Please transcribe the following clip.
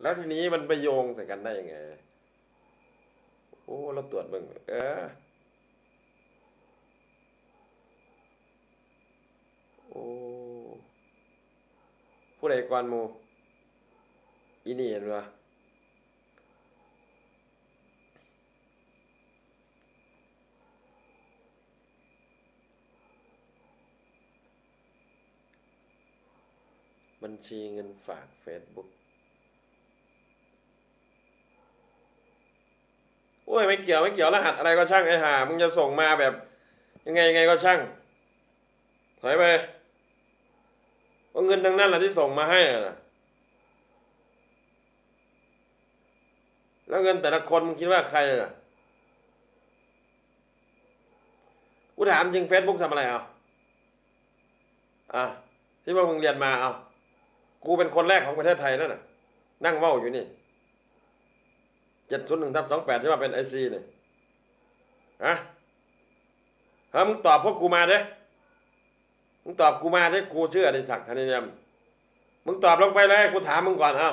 แล้วทีนี้มันไปโยงใส่กันได้ยังไง โอ้เราตรวจเบิ่งเออ โอ้ ผู้ใดก่อนมูอีนี่เห็นปะบัญชีเงินฝาก Facebook โอ้ยไม่เกี่ยวไม่เกี่ยวรหัสอะไรก็ช่างไอ้ห่ามึงจะส่งมาแบบ ยังไงยังไงก็ช่างถอยไปว่าเงินทั้งนั้นแหละที่ส่งมาให้อะนะแล้วเงินแต่ละคนมึงคิดว่าใครน่ะกูถามจริงเฟซบุ๊กทำอะไรเอาอะที่ว่ามึงเรียนมาเอากูเป็นคนแรกของประเทศไทยนั่นน่ะ นั่งเว้าอยู่นี่ เจ็ดศูนย์หนึ่งทับสองแปดที่ว่าเป็นไอซีเนี่ยฮะเฮ้ยมึงตอบพวกกูมาเด้มึงตอบกูมาเด้กูเชื่อในศักดิ์ธนิยมมึงตอบลงไปเลยกูถามมึงก่อนเอ้า